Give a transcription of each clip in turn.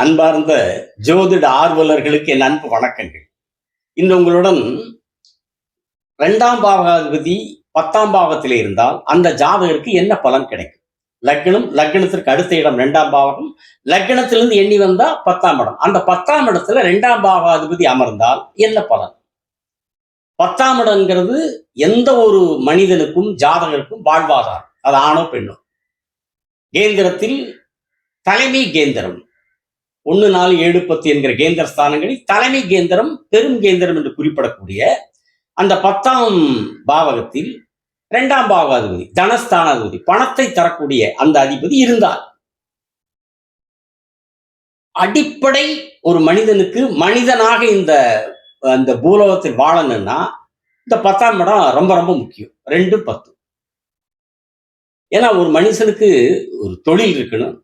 அன்பார்ந்த ஜோதிட ஆர்வலர்களுக்கு என் அன்பு வணக்கங்கள். இன்று உங்களுடன் ரெண்டாம் பாவாதிபதி பத்தாம் பாவத்தில் இருந்தால் அந்த ஜாதகருக்கு என்ன பலன் கிடைக்கும்? லக்னம் லக்னத்திற்கு அடுத்த இடம் ரெண்டாம் பாவகம். லக்னத்திலிருந்து எண்ணி வந்தா பத்தாம் இடம். அந்த பத்தாம் இடத்துல ரெண்டாம் பாவாதிபதி அமர்ந்தால் என்ன பலன்? பத்தாம் இடம்ங்கிறது எந்த ஒரு மனிதனுக்கும் ஜாதகருக்கும் வாழ்வாதாரம். அது ஆணோ பெண்ணோ. கேந்திரத்தில் தலைமை கேந்திரம். ஒன்று நாலு ஏழு பத்து என்கிற கேந்திர ஸ்தானங்களில் தலைமை கேந்திரம் பெரும் கேந்திரம் என்று குறிப்பிடக்கூடிய அந்த பத்தாம் பாவகத்தில் இரண்டாம் பாவாதிபதி தனஸ்தானாதிபதி பணத்தை தரக்கூடிய அந்த அதிபதி இருந்தார். அடிப்படை ஒரு மனிதனுக்கு மனிதனாக இந்த அந்த பூலோகத்தில் வாழணும்னா இந்த பத்தாம் இடம் ரொம்ப ரொம்ப முக்கியம். ரெண்டு பத்து. ஏன்னா ஒரு மனுஷனுக்கு ஒரு தொழில் இருக்கணும்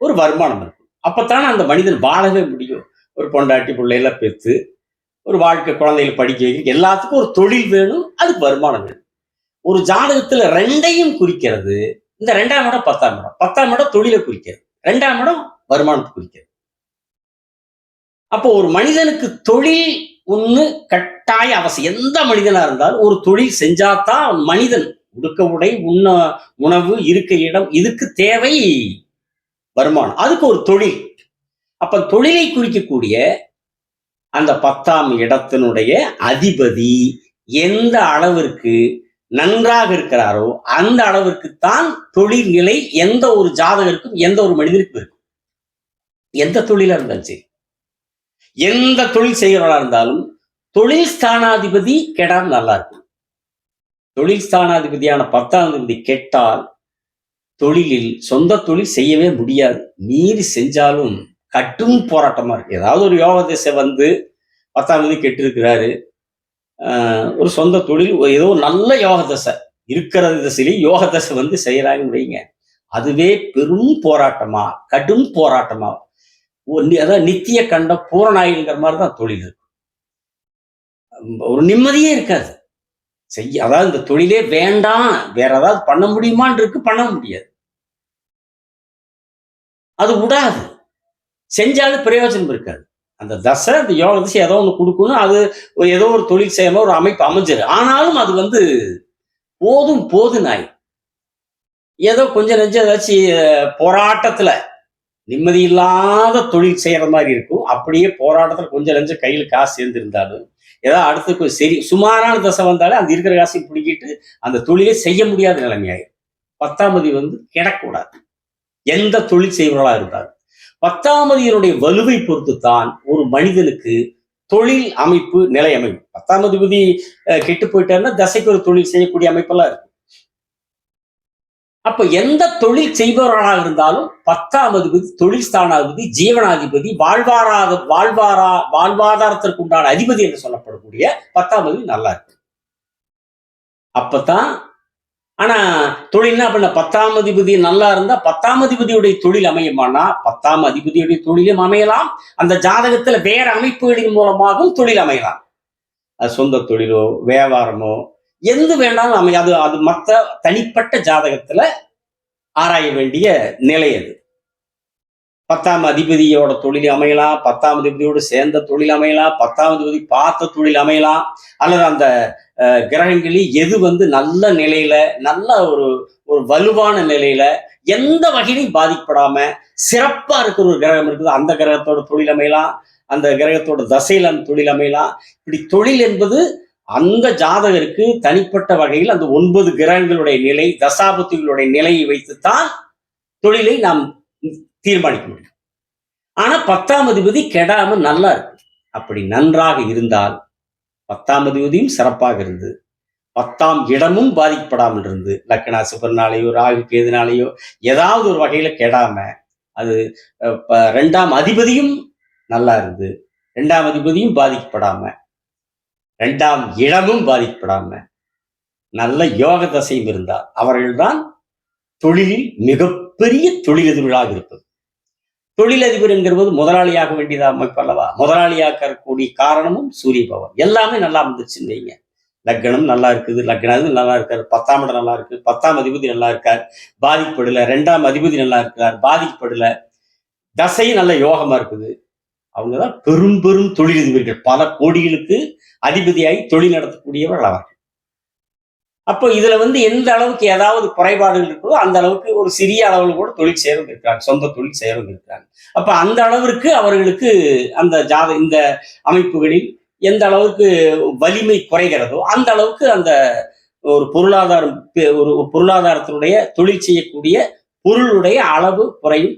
ஒரு வருமானம் இருக்கணும். அப்பத்தானே அந்த மனிதன் வாழவே முடியும். ஒரு பொண்டாட்டி பிள்ளையில பெற்று ஒரு வாழ்க்கை குழந்தைகளை படிக்க வைக்க எல்லாத்துக்கும் ஒரு தொழில் வேணும் அதுக்கு வருமானம் வேணும். ஒரு ஜாதகத்துல ரெண்டையும் குறிக்கிறது. இந்த ரெண்டாம் இடம் பத்தாம் இடம். பத்தாம் இடம் தொழிலை குறிக்கிறது. ரெண்டாம் இடம் வருமானத்தை குறிக்கிறது. அப்போ ஒரு மனிதனுக்கு தொழில் ஒண்ணு கட்டாய அவசியம். எந்த மனிதனா இருந்தாலும் ஒரு தொழில் செஞ்சாதான் மனிதன் உடுக்க உடை உண்ண உணவு இருக்க இடம் இதுக்கு தேவை வருமானம். அதுக்கு ஒரு தொழில். அப்ப தொழிலை குறிக்கக்கூடிய அந்த பத்தாம் இடத்தினுடைய அதிபதி எந்த அளவிற்கு நன்றாக இருக்கிறாரோ அந்த அளவிற்குத்தான் தொழில் நிலை எந்த ஒரு ஜாதகருக்கும் எந்த ஒரு மனிதருக்கும் இருக்கும். எந்த தொழிலா இருந்தாலும் சரி. எந்த தொழில் செய்கிறவரா இருந்தாலும் தொழில் ஸ்தானாதிபதி கெடாம நல்லா இருக்கும். தொழில் ஸ்தானாதிபதியான பத்தாம் தேதி கெட்டால் தொழிலில் சொந்த தொழில் செய்யவே முடியாது. மீறி செஞ்சாலும் கட்டும் போராட்டமா இருக்கு. ஏதாவது ஒரு யோக திசை வந்து பத்தாம் தேதி கெட்டிருக்கிறாரு. ஒரு சொந்த தொழில் ஏதோ நல்ல யோக தசை இருக்கிற திசையிலே யோக தசை வந்து செய்யறாங்கன்னு வைங்க. அதுவே பெரும் போராட்டமா கடும் போராட்டமா. அதாவது நித்திய கண்ட பூரணாயிங்கிற மாதிரி தான் தொழில் இருக்கும் ஒரு நிம்மதியே இருக்காது. செய்ய அதாவது இந்த தொழிலே வேண்டாம் வேற ஏதாவது பண்ண முடியுமான் இருக்கு பண்ண முடியாது. அது விடாது செஞ்சாலும் பிரயோஜனம் இருக்காது. அந்த தசை அந்த யோக தசை ஏதோ ஒன்று கொடுக்கணும். அது ஏதோ ஒரு தொழில் செய்யணும் ஒரு அமைப்பு அமைஞ்சிரு ஆனாலும் அது வந்து போதும் போது நாய். ஏதோ கொஞ்சம் நெஞ்சம் ஏதாச்சும் போராட்டத்துல நிம்மதி இல்லாத தொழில் செய்கிற மாதிரி இருக்கும். அப்படியே போராட்டத்தில் கொஞ்சம் நெஞ்சம் கையில் காசு சேர்ந்திருந்தாலும் ஏதாவது அடுத்து சரி சுமாரான தசை வந்தாலே அந்த இருக்கிற காசையும் பிடிக்கிட்டு அந்த தொழிலே செய்ய முடியாத நிலைமையாயிரும் பத்தாமதி வந்து கிடக்கூடாது எந்த தொழில் செய்வர்களா இருந்தாலும் பத்தாமதியினுடைய வலுவை பொறுத்து தான் ஒரு மனிதனுக்கு தொழில் அமைப்பு நிலை அமைப்பு பத்தாம் அதிபதி கெட்டு போயிட்டாருன்னா தசைக்கு ஒரு தொழில் செய்யக்கூடிய அமைப்பெல்லாம் இருக்கு அப்ப எந்த தொழில் செய்பவர்களாக இருந்தாலும் பத்தாம் அதிபதி தொழில் ஸ்தானாதிபதி ஜீவனாதிபதி வாழ்வாராத வாழ்வாரா வாழ்வாதாரத்திற்கு உண்டான அதிபதி என்று சொல்லப்படக்கூடிய பத்தாம் அதிபதி நல்லா இருக்கு. அப்பதான் ஆனா தொழில்னா பண்ண பத்தாம் அதிபதி நல்லா இருந்தா பத்தாம் அதிபதியுடைய தொழில் அமையுமானா? பத்தாம் அதிபதியுடைய தொழிலும் அமையலாம். அந்த ஜாதகத்துல வேற அமைப்புகளின் மூலமாகவும் தொழில் அமையலாம். அது சொந்த தொழிலோ வியாபாரமோ எது வேணாலும் அமையாது. அது அது மற்ற தனிப்பட்ட ஜாதகத்துல ஆராய வேண்டிய நிலை அது. பத்தாம் அதிபதியோட தொழில் அமையலாம் பத்தாம் அதிபதியோடு சேர்ந்த தொழில் அமையலாம் பத்தாம் அதிபதி பார்த்த தொழில் அமையலாம் அல்லது அந்த கிரகங்களில் எது வந்து நல்ல நிலையில நல்ல ஒரு ஒரு வலுவான நிலையில எந்த வகையிலையும் பாதிக்கப்படாம சிறப்பா இருக்கிற ஒரு கிரகம் இருக்குது. அந்த கிரகத்தோட தொழில் அமையலாம் அந்த கிரகத்தோட தசையில் அந்த தொழில் அமையலாம் இப்படி தொழில் என்பது அந்த ஜாதகருக்கு தனிப்பட்ட வகையில் அந்த ஒன்பது கிரகங்களுடைய நிலை தசாபத்திகளுடைய நிலையை வைத்துத்தான் தொழிலை நாம் தீர்மானிக்க முடியும். ஆனா பத்தாம் அதிபதி கெடாம நல்லா இருக்கு. அப்படி நன்றாக இருந்தால் பத்தாம் அதிபதியும் சிறப்பாக இருந்து பத்தாம் இடமும் பாதிக்கப்படாமல் இருந்து லக்கணா சுபர்னாலேயோ ராகு கேதுனாலேயோ ஏதாவது ஒரு வகையில கெடாம அது ரெண்டாம் அதிபதியும் நல்லா இருந்து ரெண்டாம் அதிபதியும் பாதிக்கப்படாம ரெண்டாம் இடமும் பாதிக்கப்படாம நல்ல யோக தசையும் இருந்தால் அவர்கள்தான் தொழிலில் மிகப்பெரிய தொழிலதிபர்களாக இருப்பது. தொழிலதிபர் என்கிறது முதலாளியாக வேண்டியதா அமைப்பு அல்லவா? முதலாளியாக்கக்கூடிய காரணமும் சூரிய பவன் எல்லாமே நல்லா இருந்துச்சுன்னு வைங்க. லக்னம் நல்லா இருக்குது லக்னம் நல்லா இருக்காரு பத்தாம் இடம் நல்லா இருக்கு பத்தாம் அதிபதி நல்லா இருக்கார் பாதிக்கப்படல ரெண்டாம் அதிபதி நல்லா இருக்கிறார் பாதிக்கப்படல. தசையும் நல்ல யோகமா இருக்குது. அவங்கதான் பெரும் பெரும் தொழிலதிபர்கள். பல கோடிகளுக்கு அதிபதியாகி தொழில் நடத்தக்கூடியவர்கள் அவர் அப்போ இதுல வந்து எந்த அளவுக்கு ஏதாவது குறைபாடுகள் இருக்கோ அந்த அளவுக்கு ஒரு சிறிய அளவில் கூட தொழில் செய்யறவங்க இருக்கிறாங்க சொந்த தொழில் செய்யறவங்க இருக்கிறாங்க அப்ப அந்த அளவிற்கு அவர்களுக்கு அந்த ஜாத இந்த அமைப்புகளில் எந்த அளவுக்கு வலிமை குறைகிறதோ அந்த அளவுக்கு அந்த ஒரு பொருளாதாரம் ஒரு பொருளாதாரத்தினுடைய தொழில் செய்யக்கூடிய பொருளுடைய அளவு குறையும்.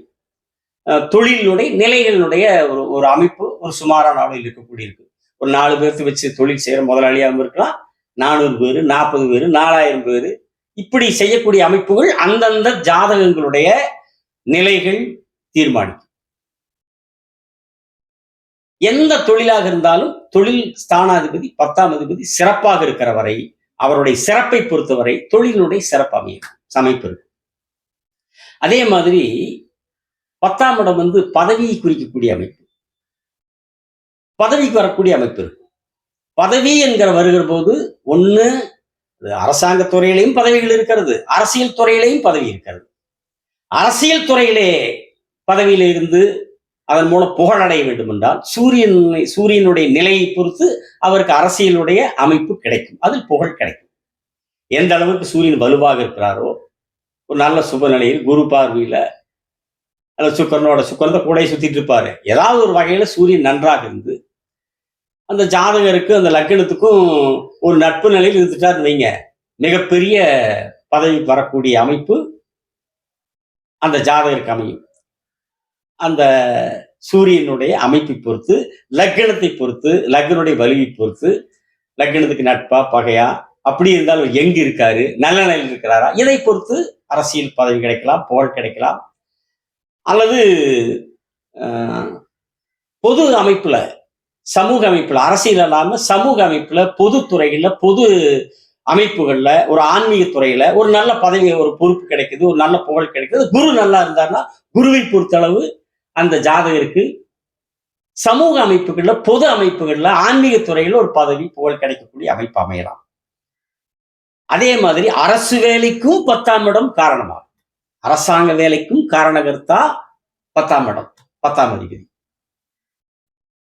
தொழிலுடைய நிலைகளினுடைய ஒரு ஒரு அமைப்பு ஒரு சுமாரான அளவில் இருக்கக்கூடிய இருக்கு ஒரு நாலு பேர்த்து வச்சு தொழில் செய்யற முதலாளியாகவும் இருக்கலாம். நானூறு பேர் நாற்பது பேர் நாலாயிரம் பேர் இப்படி செய்யக்கூடிய அமைப்புகள் அந்தந்த ஜாதகங்களுடைய நிலைகள் தீர்மானிக்கும். எந்த தொழிலாக இருந்தாலும் தொழில் ஸ்தானாதிபதி பத்தாம் அதிபதி சிறப்பாக இருக்கிற வரை அவருடைய சிறப்பை பொறுத்தவரை தொழிலினுடைய சிறப்பு அமையும் சமைப்பு இருக்கும். அதே மாதிரி பத்தாம் இடம் வந்து பதவியை குறிக்கக்கூடிய அமைப்பு. பதவிக்கு வரக்கூடிய அமைப்பு இருக்கு பதவி என்கிற வருகிற போது ஒன்று அரசாங்க துறையிலையும் பதவிகள் இருக்கிறது. அரசியல் துறையிலையும் பதவி இருக்கிறது. அரசியல் துறையிலே பதவியில் இருந்து அதன் மூலம் புகழடைய வேண்டும் என்றால் சூரியன் சூரியனுடைய நிலையை பொறுத்து அவருக்கு அரசியலுடைய அமைப்பு கிடைக்கும். அதில் புகழ் கிடைக்கும். எந்த அளவுக்கு சூரியன் வலுவாக இருக்கிறாரோ ஒரு நல்ல சுபநிலையில் குரு பார்வையில் அந்த சுக்கரனோட சுக்கரத்தை கூட சுத்திட்டு இருப்பாரு. ஏதாவது ஒரு வகையில சூரியன் நன்றாக இருந்து அந்த ஜாதகருக்கு அந்த லக்கணத்துக்கும் ஒரு நட்பு நிலையில் இருந்துட்டார் வைங்க. மிகப்பெரிய பதவி வரக்கூடிய அமைப்பு அந்த ஜாதகருக்கு அமையும். அந்த சூரியனுடைய அமைப்பை பொறுத்து லக்னத்தை பொறுத்து லக்னுடைய வலுவை பொறுத்து லக்னத்துக்கு நட்பா பகையா அப்படி இருந்தாலும் எங்க இருக்காரு நல்ல நிலையில் இருக்கிறாரா இதை பொறுத்து அரசியல் பதவி கிடைக்கலாம் புகழ் கிடைக்கலாம். அல்லது பொது அமைப்புல சமூக அமைப்புல அரசியல் இல்லாம சமூக அமைப்புல பொது பொது அமைப்புகள்ல ஒரு ஆன்மீக துறையில ஒரு நல்ல பதவி ஒரு பொறுப்பு கிடைக்குது ஒரு நல்ல புகழ் கிடைக்குது. குரு நல்லா இருந்தாருன்னா குருவை பொறுத்தளவு அந்த ஜாதகருக்கு சமூக அமைப்புகள்ல பொது அமைப்புகள்ல ஆன்மீக துறையில ஒரு பதவி புகழ் கிடைக்கக்கூடிய அமைப்பு அமையலாம். அதே மாதிரி அரசு வேலைக்கும் பத்தாம் இடம் காரணமாகும். அரசாங்க வேலைக்கும் காரணகர்த்தா பத்தாம் இடம் பத்தாம் அதிபதி.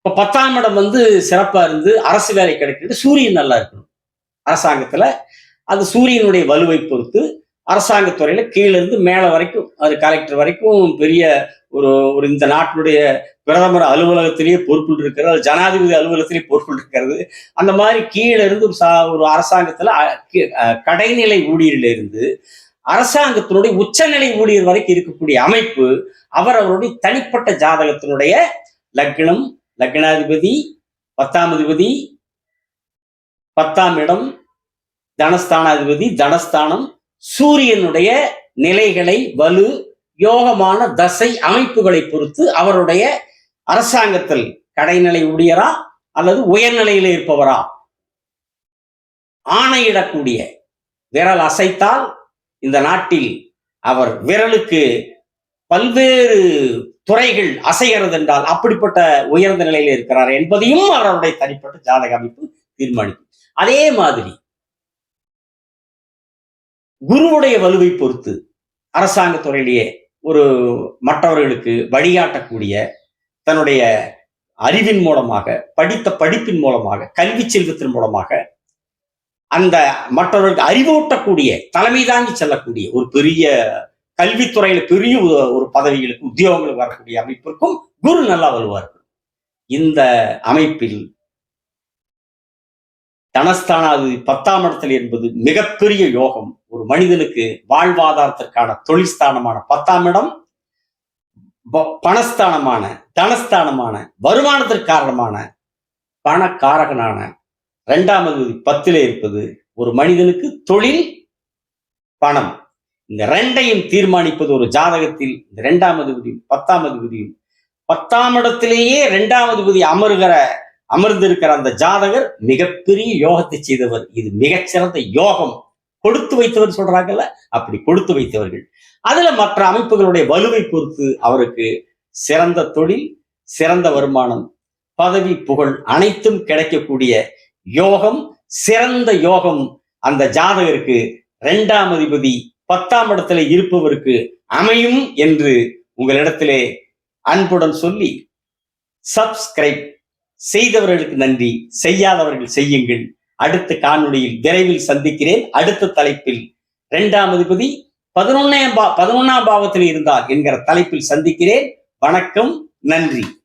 இப்போ பத்தாம் இடம் வந்து சிறப்பாக இருந்து அரசு வேலை கிடைக்கிறது சூரியன் நல்லா இருக்கணும். அரசாங்கத்தில் அது சூரியனுடைய வலுவை பொறுத்து அரசாங்கத்துறையில கீழ இருந்து மேலே வரைக்கும் அது கலெக்டர் வரைக்கும் பெரிய ஒரு ஒரு இந்த நாட்டினுடைய பிரதமர் அலுவலகத்திலேயே பொறுப்பில் இருக்கிறது ஜனாதிபதி அலுவலகத்திலேயே பொறுப்பில் இருக்கிறது. அந்த மாதிரி கீழே இருந்து ஒரு சா- ஒரு அரசாங்கத்துல கடைநிலை ஊழியரிலிருந்து அரசாங்கத்தினுடைய உச்சநிலை ஊழியர் வரைக்கும் இருக்கக்கூடிய அமைப்பு அவர் அவருடைய தனிப்பட்ட ஜாதகத்தினுடைய லக்னம் லக்னாதிபதி பத்தாம் அதிபதி பத்தாம் இடம் தனஸ்தானாதிபதி தனஸ்தானம் சூரியனுடைய நிலைகளை வலு யோகமான தசை அமைப்புகளை பொறுத்து அவருடைய அரசாங்கத்தில் கடைநிலை ஊழியரா அல்லது உயர்நிலையில் இருப்பவரா? ஆணையிடக்கூடிய விரல் அசைத்தால் இந்த நாட்டில் அவர் விரலுக்கு பல்வேறு துறைகள் அசைகிறது என்றால் அப்படிப்பட்ட உயர்ந்த நிலையில் இருக்கிறார் என்பதையும் அவருடைய தனிப்பட்ட ஜாதக அமைப்பு தீர்மானிக்கும். அதே மாதிரி குருவுடைய வலுவை பொறுத்து அரசாங்க துறையிலேயே ஒரு மற்றவர்களுக்கு வழிகாட்டக்கூடிய தன்னுடைய அறிவின் மூலமாக படித்த படிப்பின் மூலமாக கல்வி செல்வத்தின் மூலமாக அந்த மற்றவர்களுக்கு அறிவூட்டக்கூடிய தலைமை தாங்கி செல்லக்கூடிய ஒரு பெரிய கல்வித்துறையில பெரிய ஒரு- பதவிகளுக்கு உத்தியோகங்களுக்கு வரக்கூடிய அமைப்பிற்கும் குரு நல்லா வருவார்கள் இந்த அமைப்பில் தனஸ்தானாதிபதி பத்தாம் இடத்தில் என்பது மிகப்பெரிய யோகம். ஒரு மனிதனுக்கு வாழ்வாதாரத்திற்கான தொழில்ஸ்தானமான பத்தாம் இடம் ப- பணஸ்தானமான தனஸ்தானமான வருமானத்திற்கு காரணமான பணக்காரகனான இரண்டாம் பத்திலே இருப்பது ஒரு மனிதனுக்கு தொழில் பணம். இந்த ரெண்டையும் தீர்மானிப்பது ஒரு ஜாதகத்தில் இந்த இரண்டாம் அதிபதியும் பத்தாம் அதிபதியும் பத்தாம் இடத்திலேயே இரண்டாம் அதிபதி அமருகிற அமர்ந்திருக்கிற அந்த ஜாதகர் மிகப்பெரிய யோகத்தை செய்தவர். இது மிகச்சிறந்த யோகம். கொடுத்து வைத்தவர் சொல்றாங்கல்ல? அப்படி கொடுத்து வைத்தவர்கள். அதுல மற்ற அமைப்புகளுடைய வலுவை பொறுத்து அவருக்கு சிறந்த தொழில் சிறந்த வருமானம் பதவி புகழ் அனைத்தும் கிடைக்கக்கூடிய யோகம் சிறந்த யோகம் அந்த ஜாதகருக்கு இரண்டாம் அதிபதி பத்தாம் இடத்துல இருப்பவருக்கு அமையும் என்று உங்களிடத்திலே அன்புடன் சொல்லி சப்ஸ்கிரைப் செய்தவர்களுக்கு நன்றி. செய்யாதவர்கள் செய்யுங்கள். அடுத்த காணொளியில் விரைவில் சந்திக்கிறேன். அடுத்த தலைப்பில் இரண்டாம் அதிபதி பதினொன்னாம் பா பதினொன்னாம் பாவத்தில் இருந்தார் என்கிற தலைப்பில் சந்திக்கிறேன். வணக்கம். நன்றி.